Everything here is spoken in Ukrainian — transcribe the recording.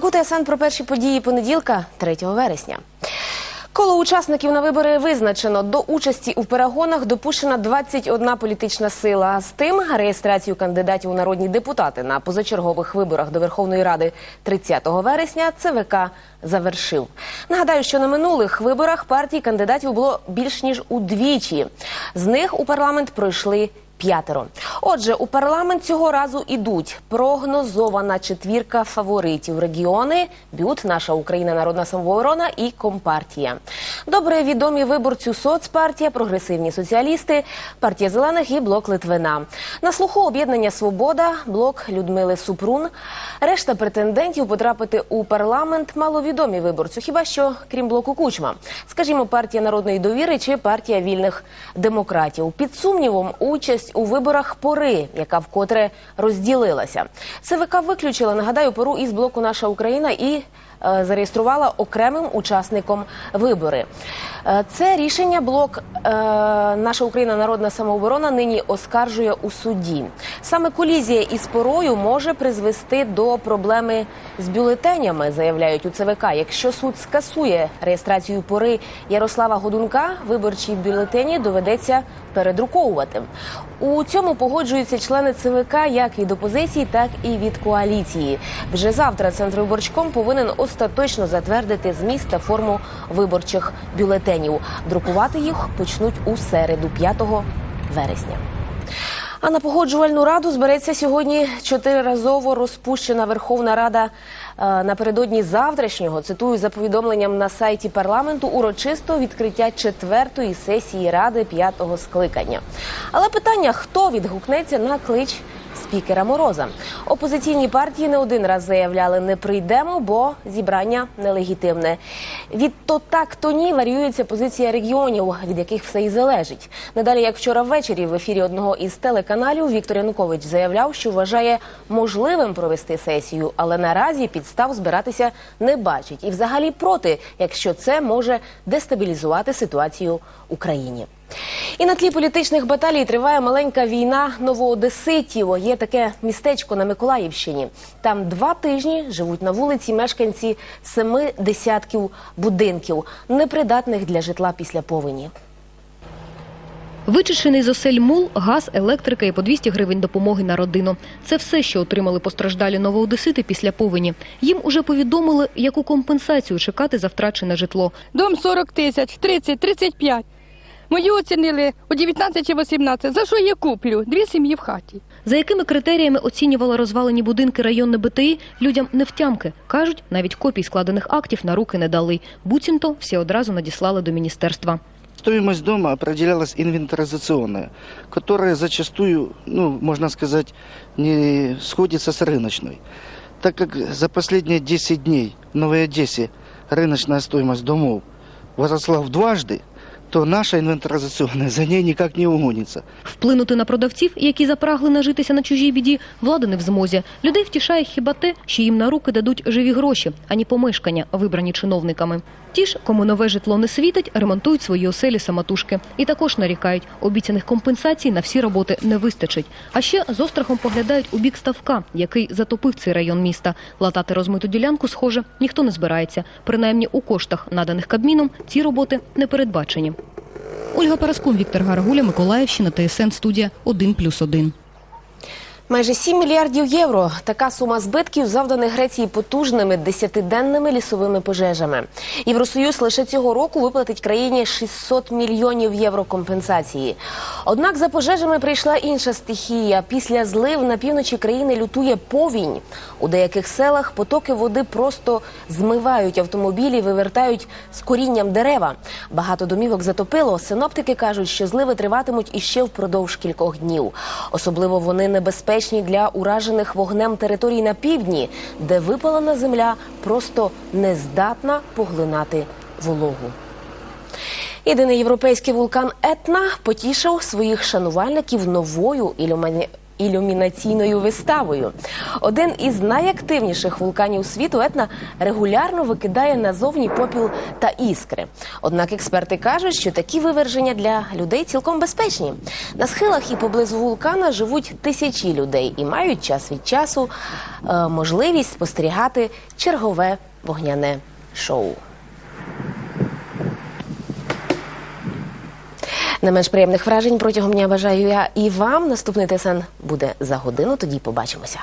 ТСН про перші події понеділка, 3 вересня. Коло учасників на вибори визначено. До участі у перегонах допущена 21 політична сила. З тим реєстрацію кандидатів у народні депутати на позачергових виборах до Верховної Ради 30 вересня ЦВК завершив. Нагадаю, що на минулих виборах партій кандидатів було більш ніж удвічі. З них у парламент пройшли П'ятеро. Отже, у парламент цього разу ідуть прогнозована четвірка фаворитів регіони, бют, наша Україна, народна самооборона і компартія. Добре відомі виборцю соцпартія, прогресивні соціалісти, партія зелених і блок Литвина. На слуху об'єднання Свобода, блок Людмили Супрун. Решта претендентів потрапити у парламент маловідомі виборцю. Хіба що крім блоку Кучма, скажімо, партія народної довіри чи партія вільних демократів. Під сумнівом участь у виборах пори, яка вкотре розділилася. ЦВК виключила, нагадаю, пору із блоку Наша Україна і зареєструвала окремим учасником вибори. Е, Це рішення блок е, Наша Україна Народна самооборона нині оскаржує у суді. Саме колізія із порою може призвести до проблеми з бюлетенями, заявляють у ЦВК. Якщо суд скасує реєстрацію пори Ярослава Годунка, виборчі бюлетені доведеться передруковувати. У цьому погоджуються члени ЦВК як від опозиції, так і від коаліції. Вже завтра Центрвиборчком повинен остаточно затвердити зміст та форму виборчих бюлетенів. Друкувати їх почнуть у середу, 5 вересня. А на погоджувальну раду збереться сьогодні чотириразово розпущена Верховна Рада е, напередодні завтрашнього. Цитую за повідомленням на сайті парламенту урочисто відкриття четвертої сесії ради п'ятого скликання. Але питання, хто відгукнеться на клич спікера Мороза. Опозиційні партії не один раз заявляли, не прийдемо, бо зібрання нелегітимне. Від то так, то ні варіюється позиція регіонів, від яких все і залежить. Недалі, як вчора ввечері, в ефірі одного із телеканалів Віктор Янукович заявляв, що вважає можливим провести сесію, але наразі підстав збиратися не бачить і взагалі проти, якщо це може дестабілізувати ситуацію в Україні. І на тлі політичних баталій триває маленька війна новоодеситів. Є таке містечко на Миколаївщині. Там два тижні живуть на вулиці мешканці семи десятків будинків, непридатних для житла після повені. Вичищений з осель мул, газ, електрика і по 200 гривень допомоги на родину. Це все, що отримали постраждалі новоодесити після повені. Їм уже повідомили, яку компенсацію чекати за втрачене житло. Дом 40 тисяч, 30, 35. Мої оцінили у 19 чи 18. За що я куплю? Дві сім'ї в хаті. За якими критеріями оцінювали розвалені будинки районне БТІ, людям не втямки. Кажуть, навіть копій складених актів на руки не дали. Буцімто всі одразу надіслали до міністерства. Стоимость дома определялась инвентаризационная, которая зачастую, ну, можно сказать, не сходится с рыночной. Так как за последние 10 дней в Новой Одессе рыночная стоимость домов возросла в дважды, то наша инвентаризационная за ней никак не угонится. Вплинути на продавців, які запрагли нажитися на чужій біді, влада не в змозі. Людей втішає хіба те, що їм на руки дадуть живі гроші, ані помешкання, вибрані чиновниками. Ті ж, кому нове житло не світить, ремонтують свої оселі самотужки. І також нарікають, обіцяних компенсацій на всі роботи не вистачить. А ще з острахом поглядають у бік ставка, який затопив цей район міста. Латати розмиту ділянку, схоже, ніхто не збирається. Принаймні у коштах, наданих Кабміном, ці роботи не передбачені. Ольга Параскун, Віктор Гарагуля, Миколаївщина, ТСН студія 1+,1. Майже 7 мільярдів євро. Така сума збитків завданих Греції потужними десятиденними лісовими пожежами. Євросоюз лише цього року виплатить країні 600 мільйонів євро компенсації. Однак за пожежами прийшла інша стихія. Після злив на півночі країни лютує повінь. У деяких селах потоки води просто змивають автомобілі, вивертають з корінням дерева. Багато домівок затопило. Синоптики кажуть, що зливи триватимуть іще впродовж кількох днів. Особливо вони небезпечні для уражених вогнем територій на півдні, де випалена земля просто не здатна поглинати вологу. Єдиний європейський вулкан Етна потішив своїх шанувальників новою ілюміні- ілюмінаційною виставою. Один із найактивніших вулканів світу Етна регулярно викидає назовні попіл та іскри. Однак експерти кажуть, що такі виверження для людей цілком безпечні. На схилах і поблизу вулкана живуть тисячі людей і мають час від часу е, можливість спостерігати чергове вогняне шоу. Не менш приємних вражень протягом дня бажаю я і вам. Наступний ТСН буде за годину. Тоді побачимося.